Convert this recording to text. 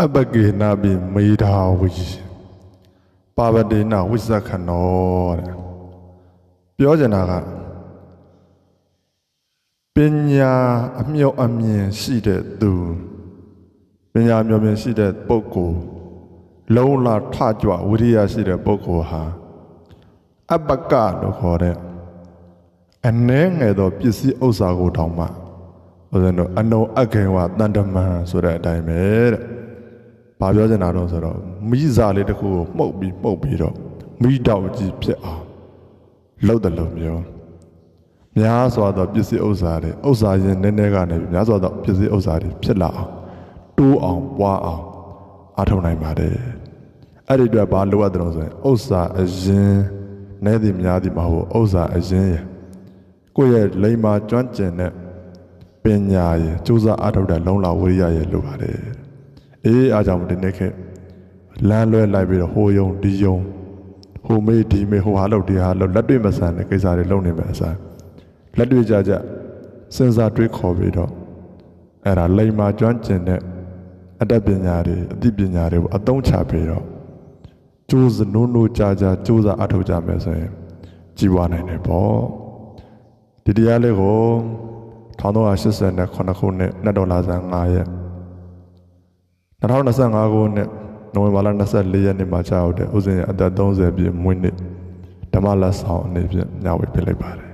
အပကေနာပိမေဓာဝီပါဝတိနာဝိဇ္ဇခနောတဲ့ပြောချင်တာကပညာအမြောက်အမြင်ရှိတဲ့သူပညာအမြောက်အမြင်ရှိတဲ့ပုဂ္ဂိုလ်လုံးလာထကြွဝိရိယရှိတဲ့ပုဂ္ဂိုလ်ဟာအပကလို့ခေါ်တဲ့အနှဲငယ်သောပစ္စည်းဥစ္စာကိုတောင်မှဘုရားတို့အနုအခေဝတန်တမန်ဆိုတဲ့အတိုင်းပဲတဲ့ ဘာပြောချင်တာတော့ဆိုတော့မိစားလေးတစ်ခုကိုမှုတ်ပြီးမှုတ်ပြီးတော့မိတောက်ကြီးဖြစ်အောင်လှုပ်တယ်လို့မျိုးများစွာသောပစ္စည်းဥစ္စာတွေဥစ္စာရင်နည်းနည်းကနေပြီးများစွာသောပစ္စည်းဥစ္စာတွေဖြစ်လာအောင်တိုးအောင်ပွားအောင်အားထုတ်နိုင်ပါတယ်အဲ့ဒီအတွက်ဘာလိုအပ်တယ်လို့ဆိုရင်ဥစ္စာအရင်နည်းသည်များသည်မဟုတ်ဘူးဥစ္စာအရင်ရယ်ကိုယ့်ရဲ့လိမ္မာကျွမ်းကျင်တဲ့ပညာရယ်စူးစမ်းအားထုတ်တဲ့လုံလဝိရိယရယ်လိုပါတယ် အေးအားကြောင့်ဒီနေ့ခေတ်လမ်းလွဲလိုက်ပြီးတော့ဟိုယုံဒီယုံဟိုမေးဒီမေးဟိုဟာလောက်ဒီဟာလောက်လက်တွေ့မဆန်တဲ့ကိစ္စတွေလုပ်နေမယ်အစားလက်တွေ့ကြကြစဉ်းစားတွေးခေါ်ပြီးတော့အဲ့ဒါလိမ္မာကျွမ်းကျင်တဲ့အတတ်ပညာတွေအသိပညာတွေကိုအသုံးချပြီးတော့ကြိုးစနိုးနိုးကြာကြာကြိုးစားအထောက်ကြမယ်ဆိုရင်ကြီးပွားနိုင်တယ်ပေါ့ဒီတရားလေးကို1389ခုနှစ်နှစ်ဒေါ်လာဆန်9ရက် 2025ခုနှစ်နိုဝင်ဘာလ24ရက်နေ့မှာကြာရောက်တဲ့ဥစဉ်ရဲ့အသက်30ပြည့်မွေးနေ့ဓမ္မလက်ဆောင်အနေဖြင့်ညဝေပေးလိုက်ပါတယ်